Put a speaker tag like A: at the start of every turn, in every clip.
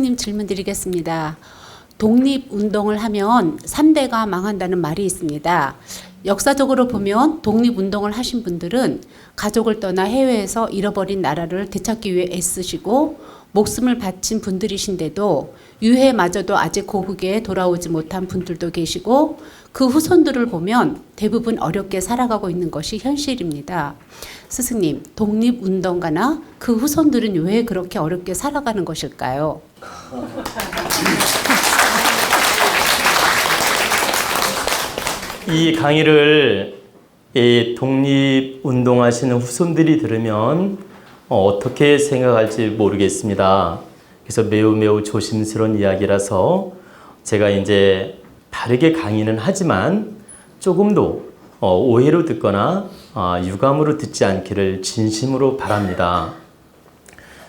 A: 스승님 질문 드리겠습니다. 독립운동을 하면 3대가 망한다는 말이 있습니다. 역사적으로 보면 독립운동을 하신 분들은 가족을 떠나 해외에서 잃어버린 나라를 되찾기 위해 애쓰시고 목숨을 바친 분들이신데도 유해마저도 아직 고국에 돌아오지 못한 분들도 계시고 그 후손들을 보면 대부분 어렵게 살아가고 있는 것이 현실입니다. 스승님, 독립운동가나 그 후손들은 왜 그렇게 어렵게 살아가는 것일까요?
B: 이 강의를 이 독립운동하시는 후손들이 들으면 어, 어떻게 생각할지 모르겠습니다. 그래서 매우 매우 조심스러운 이야기라서 제가 이제 바르게 강의는 하지만 조금도 어, 오해로 듣거나 아, 유감으로 듣지 않기를 진심으로 바랍니다.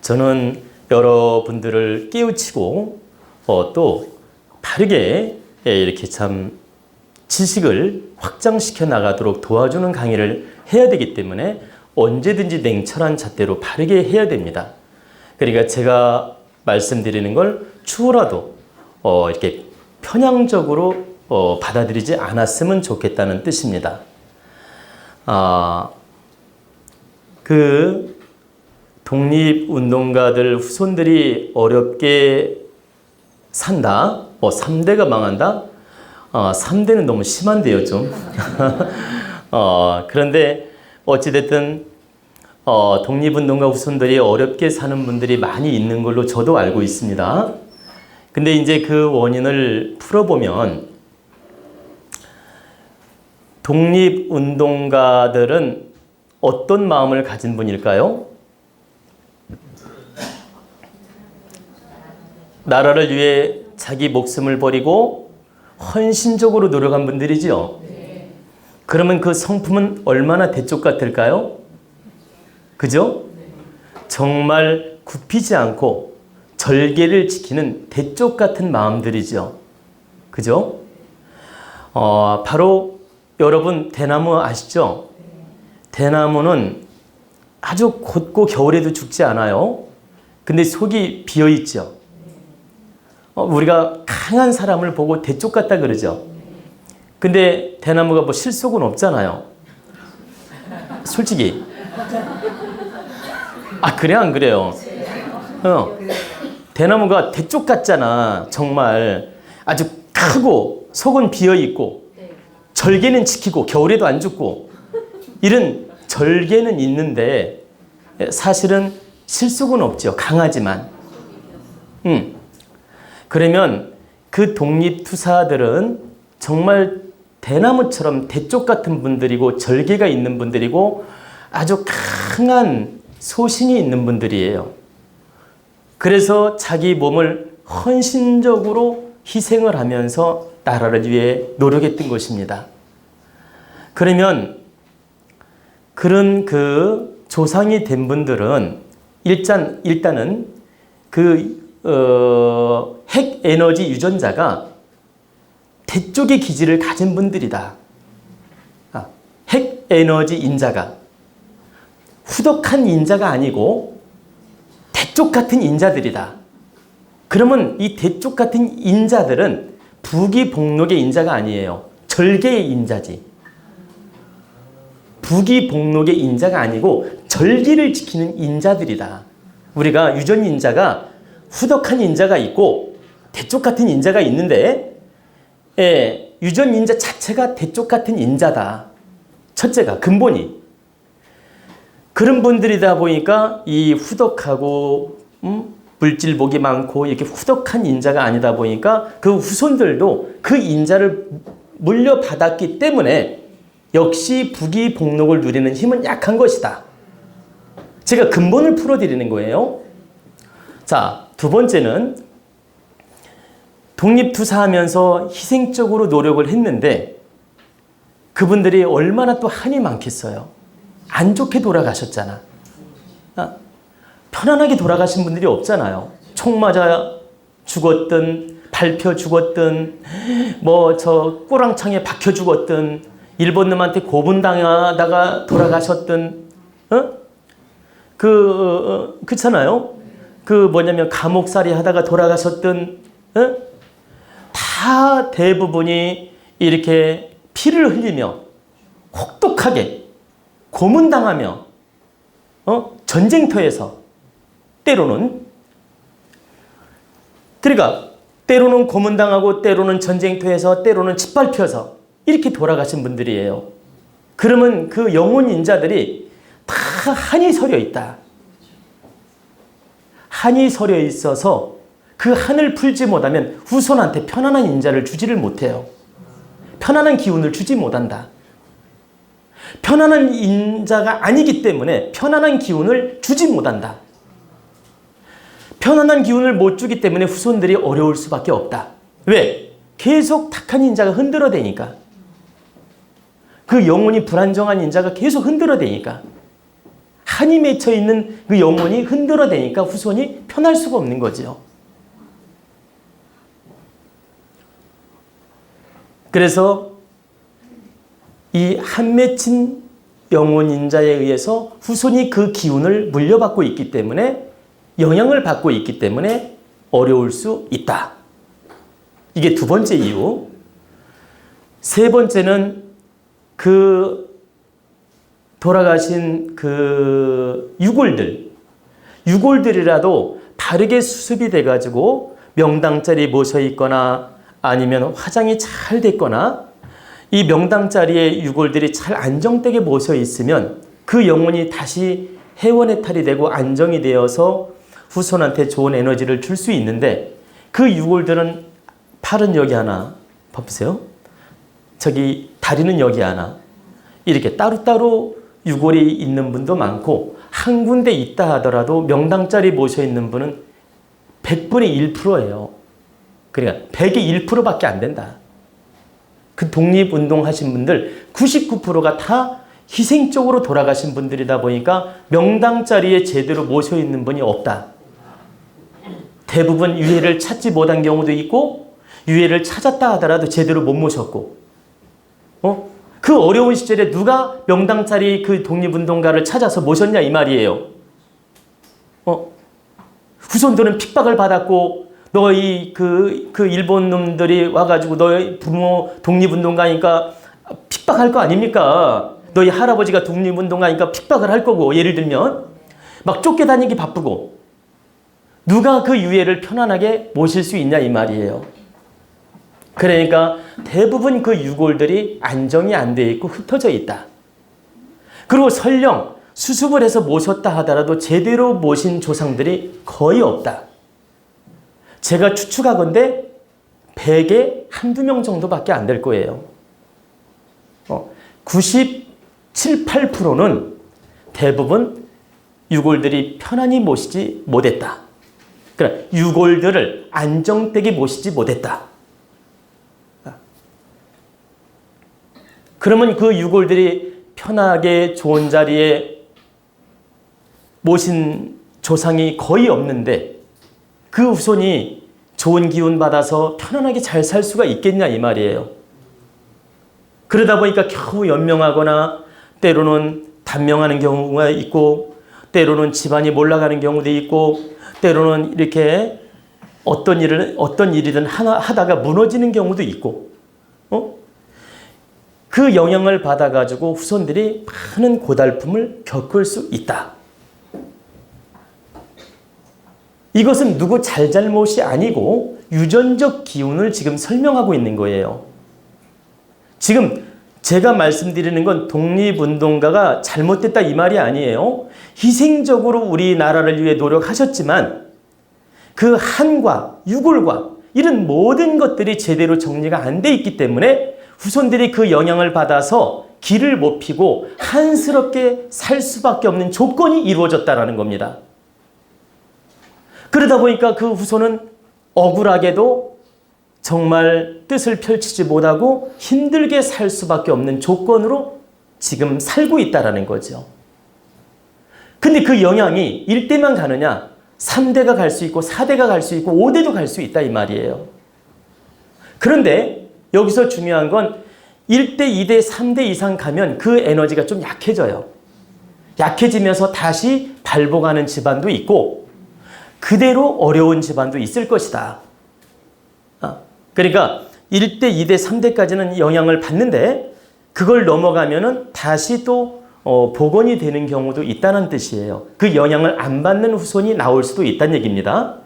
B: 저는 여러분들을 깨우치고 어, 또 바르게 예, 이렇게 참 지식을 확장시켜 나가도록 도와주는 강의를 해야 되기 때문에 언제든지 냉철한 잣대로 바르게 해야 됩니다. 그러니까 제가 말씀드리는 걸 추후라도 어, 이렇게 편향적으로 어, 받아들이지 않았으면 좋겠다는 뜻입니다. 아, 그 독립운동가들 후손들이 어렵게 산다, 뭐 3대가 망한다, 어, 3대는 너무 심한데요, 좀. 어, 그런데 어찌됐든 어, 독립운동가 후손들이 어렵게 사는 분들이 많이 있는 걸로 저도 알고 있습니다. 근데 이제 그 원인을 풀어보면 독립운동가들은 어떤 마음을 가진 분일까요? 나라를 위해 자기 목숨을 버리고 헌신적으로 노력한 분들이죠. 그러면 그 성품은 얼마나 대쪽 같을까요? 그죠? 정말 굽히지 않고 절개를 지키는 대쪽 같은 마음들이죠. 그죠? 어, 바로 여러분 대나무 아시죠? 대나무는 아주 곧고 겨울에도 죽지 않아요. 근데 속이 비어 있죠. 어, 우리가 강한 사람을 보고 대쪽 같다 그러죠. 근데 대나무가 뭐 실속은 없잖아요. 솔직히. 아, 그래, 안 그래요? 어. 대나무가 대쪽 같잖아. 정말. 아주 크고, 속은 비어 있고, 절개는 지키고, 겨울에도 안 죽고, 이런 절개는 있는데, 사실은 실속은 없죠. 강하지만. 음. 그러면 그 독립투사들은 정말 대나무처럼 대쪽 같은 분들이고 절개가 있는 분들이고 아주 강한 소신이 있는 분들이에요. 그래서 자기 몸을 헌신적으로 희생을 하면서 나라를 위해 노력했던 것입니다. 그러면 그런 그 조상이 된 분들은 일단 일단은 그 어, 핵 에너지 유전자가 대쪽의 기질을 가진 분들이다. 아, 핵 에너지 인자가 후덕한 인자가 아니고 대쪽 같은 인자들이다. 그러면 이 대쪽 같은 인자들은 부기복록의 인자가 아니에요. 절개의 인자지. 부기복록의 인자가 아니고 절기를 지키는 인자들이다. 우리가 유전 인자가 후덕한 인자가 있고 대쪽 같은 인자가 있는데 예, 유전 인자 자체가 대쪽 같은 인자다. 첫째가 근본이 그런 분들이다 보니까 이 후덕하고 음, 물질복이 많고 이렇게 후덕한 인자가 아니다 보니까 그 후손들도 그 인자를 물려받았기 때문에 역시 부귀 복록을 누리는 힘은 약한 것이다. 제가 근본을 풀어드리는 거예요. 자, 두 번째는 독립투사하면서 희생적으로 노력을 했는데 그분들이 얼마나 또 한이 많겠어요. 안 좋게 돌아가셨잖아. 아, 편안하게 돌아가신 분들이 없잖아요. 총 맞아 죽었든, 밟혀 죽었든, 뭐 저 꼬랑창에 박혀 죽었든, 일본 놈한테 고분당하다가 돌아가셨든, 어? 그, 어, 그렇잖아요. 그 뭐냐면 감옥살이 하다가 돌아가셨던 어? 다 대부분이 이렇게 피를 흘리며 혹독하게 고문당하며 어? 전쟁터에서 때로는 그러니까 때로는 고문당하고 때로는 전쟁터에서 때로는 짓밟혀서 이렇게 돌아가신 분들이에요. 그러면 그 영혼 인자들이 다 한이 서려 있다. 한이 서려 있어서 그 한을 풀지 못하면 후손한테 편안한 인자를 주지를 못해요. 편안한 기운을 주지 못한다. 편안한 인자가 아니기 때문에 편안한 기운을 주지 못한다. 편안한 기운을 못 주기 때문에 후손들이 어려울 수밖에 없다. 왜? 계속 탁한 인자가 흔들어대니까. 그 영혼이 불안정한 인자가 계속 흔들어대니까. 한이 맺혀 있는 그 영혼이 흔들어대니까 후손이 편할 수가 없는 거지요. 그래서 이 한 맺힌 영혼 인자에 의해서 후손이 그 기운을 물려받고 있기 때문에 영향을 받고 있기 때문에 어려울 수 있다. 이게 두 번째 이유. 세 번째는 그 돌아가신 그 유골들, 유골들이라도 바르게 수습이 돼가지고 명당 자리에 모셔 있거나 아니면 화장이 잘 됐거나 이 명당 자리에 유골들이 잘 안정되게 모셔 있으면 그 영혼이 다시 해원의 탈이 되고 안정이 되어서 후손한테 좋은 에너지를 줄 수 있는데 그 유골들은 팔은 여기 하나, 봐보세요. 저기 다리는 여기 하나. 이렇게 따로따로 유골이 있는 분도 많고 한 군데 있다 하더라도 명당 자리 모셔 있는 분은 100분의 1%예요. 그러니까 100의 1%밖에 안 된다. 그 독립운동 하신 분들 99%가 다 희생적으로 돌아가신 분들이다 보니까 명당 자리에 제대로 모셔 있는 분이 없다. 대부분 유해를 찾지 못한 경우도 있고 유해를 찾았다 하더라도 제대로 못 모셨고 어? 그 어려운 시절에 누가 명당 자리 그 독립운동가를 찾아서 모셨냐 이 말이에요. 어? 후손들은 핍박을 받았고 너희 그, 그 일본 놈들이 와가지고 너희 부모 독립운동가니까 핍박할 거 아닙니까? 너희 할아버지가 독립운동가니까 핍박을 할 거고 예를 들면 막 쫓겨다니기 바쁘고 누가 그 유해를 편안하게 모실 수 있냐 이 말이에요. 그러니까 대부분 그 유골들이 안정이 안 돼 있고 흩어져 있다. 그리고 설령 수습을 해서 모셨다 하더라도 제대로 모신 조상들이 거의 없다. 제가 추측하건데 100에 한두 명 정도밖에 안 될 거예요. 어, 97, 8%는 대부분 유골들이 편안히 모시지 못했다. 그러니까 유골들을 안정되게 모시지 못했다. 그러면 그 유골들이 편하게 좋은 자리에 모신 조상이 거의 없는데 그 후손이 좋은 기운 받아서 편안하게 잘 살 수가 있겠냐 이 말이에요. 그러다 보니까 겨우 연명하거나 때로는 단명하는 경우가 있고 때로는 집안이 몰락하는 경우도 있고 때로는 이렇게 어떤 일을 어떤 일이든 하나 하다가 무너지는 경우도 있고 어? 그 영향을 받아 가지고 후손들이 많은 고달픔을 겪을 수 있다. 이것은 누구 잘잘못이 아니고 유전적 기운을 지금 설명하고 있는 거예요. 지금 제가 말씀드리는 건 독립운동가가 잘못됐다 이 말이 아니에요. 희생적으로 우리나라를 위해 노력하셨지만 그 한과 유골과 이런 모든 것들이 제대로 정리가 안 돼 있기 때문에 후손들이 그 영향을 받아서 길을 못 피고 한스럽게 살 수밖에 없는 조건이 이루어졌다라는 겁니다. 그러다 보니까 그 후손은 억울하게도 정말 뜻을 펼치지 못하고 힘들게 살 수밖에 없는 조건으로 지금 살고 있다라는 거죠. 근데 그 영향이 1대만 가느냐? 3대가 갈 수 있고 4대가 갈 수 있고 5대도 갈 수 있다 이 말이에요. 그런데 여기서 중요한 건 1대, 2대, 3대 이상 가면 그 에너지가 좀 약해져요. 약해지면서 다시 발복하는 집안도 있고 그대로 어려운 집안도 있을 것이다. 아, 그러니까 1대, 2대, 3대까지는 영향을 받는데 그걸 넘어가면은 다시 또 어, 복원이 되는 경우도 있다는 뜻이에요. 그 영향을 안 받는 후손이 나올 수도 있다는 얘기입니다.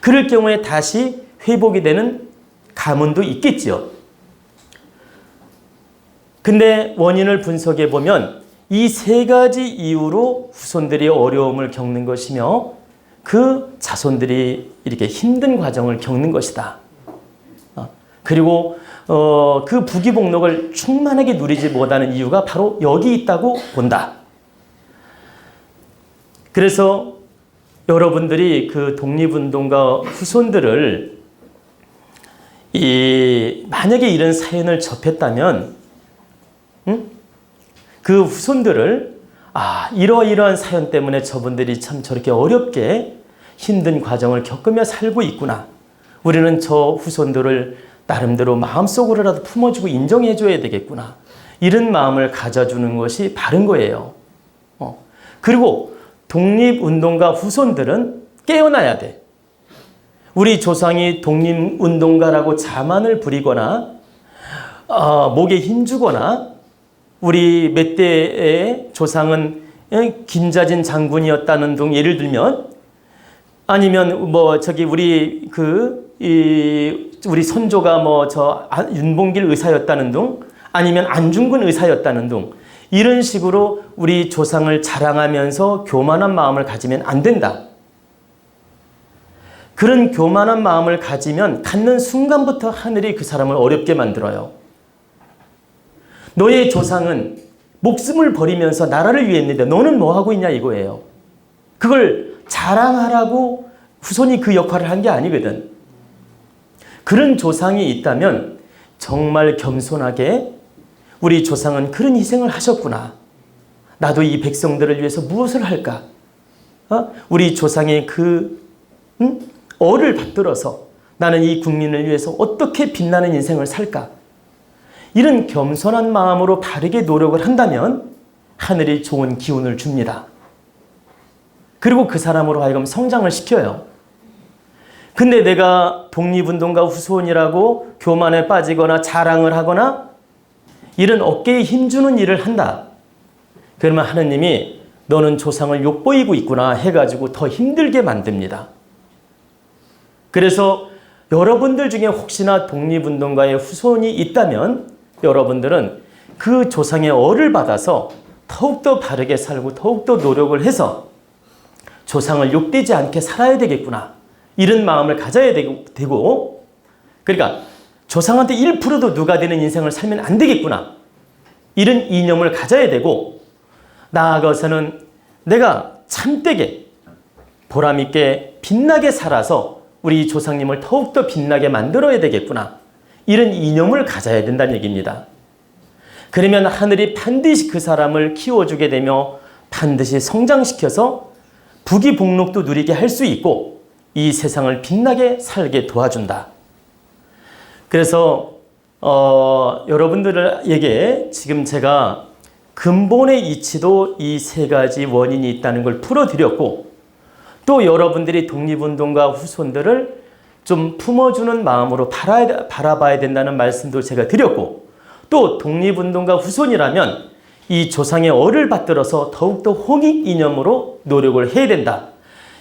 B: 그럴 경우에 다시 회복이 되는 가문도 있겠지요. 근데 원인을 분석해 보면 이 세 가지 이유로 후손들이 어려움을 겪는 것이며 그 자손들이 이렇게 힘든 과정을 겪는 것이다. 어, 그리고 어, 그 부귀복록을 충만하게 누리지 못하는 이유가 바로 여기 있다고 본다. 그래서 여러분들이 그 독립운동가 후손들을 이 만약에 이런 사연을 접했다면, 응? 그 후손들을 아 이러이러한 사연 때문에 저분들이 참 저렇게 어렵게 힘든 과정을 겪으며 살고 있구나. 우리는 저 후손들을 나름대로 마음속으로라도 품어주고 인정해줘야 되겠구나. 이런 마음을 가져주는 것이 바른 거예요. 어. 그리고 독립운동가 후손들은 깨어나야 돼. 우리 조상이 독립운동가라고 자만을 부리거나 어, 목에 힘주거나 우리 몇 대의 조상은 김자진 장군이었다는 등 예를 들면 아니면 뭐 저기 우리 그 이 우리 선조가 뭐 저 윤봉길 의사였다는 등 아니면 안중근 의사였다는 등 이런 식으로 우리 조상을 자랑하면서 교만한 마음을 가지면 안 된다. 그런 교만한 마음을 가지면 갖는 순간부터 하늘이 그 사람을 어렵게 만들어요. 너의 조상은 목숨을 버리면서 나라를 위해 했는데 너는 뭐 하고 있냐 이거예요. 그걸 자랑하라고 후손이 그 역할을 한 게 아니거든. 그런 조상이 있다면 정말 겸손하게 우리 조상은 그런 희생을 하셨구나. 나도 이 백성들을 위해서 무엇을 할까? 어? 우리 조상의 그 응? 어를 받들어서 나는 이 국민을 위해서 어떻게 빛나는 인생을 살까? 이런 겸손한 마음으로 바르게 노력을 한다면 하늘이 좋은 기운을 줍니다. 그리고 그 사람으로 하여금 성장을 시켜요. 근데 내가 독립운동가 후손이라고 교만에 빠지거나 자랑을 하거나 이런 어깨에 힘주는 일을 한다. 그러면 하느님이 너는 조상을 욕보이고 있구나 해가지고 더 힘들게 만듭니다. 그래서 여러분들 중에 혹시나 독립운동가의 후손이 있다면 여러분들은 그 조상의 어를 받아서 더욱더 바르게 살고 더욱더 노력을 해서 조상을 욕되지 않게 살아야 되겠구나. 이런 마음을 가져야 되고, 그러니까 조상한테 1%도 누가 되는 인생을 살면 안 되겠구나. 이런 이념을 가져야 되고, 나아가서는 내가 참되게 보람있게 빛나게 살아서 우리 조상님을 더욱더 빛나게 만들어야 되겠구나. 이런 이념을 가져야 된다는 얘기입니다. 그러면 하늘이 반드시 그 사람을 키워주게 되며 반드시 성장시켜서 부귀복록도 누리게 할 수 있고 이 세상을 빛나게 살게 도와준다. 그래서 어, 여러분들에게 지금 제가 근본의 이치도 이 세 가지 원인이 있다는 걸 풀어드렸고 또 여러분들이 독립운동가 후손들을 좀 품어주는 마음으로 바라, 바라 봐야 된다는 말씀도 제가 드렸고 또 독립운동가 후손이라면 이 조상의 어를 받들어서 더욱더 홍익 이념으로 노력을 해야 된다.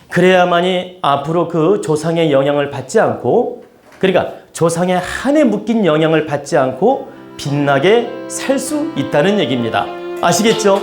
B: 그래야만이 앞으로 그 조상의 영향을 받지 않고 그러니까 조상의 한에 묶인 영향을 받지 않고 빛나게 살 수 있다는 얘기입니다. 아시겠죠?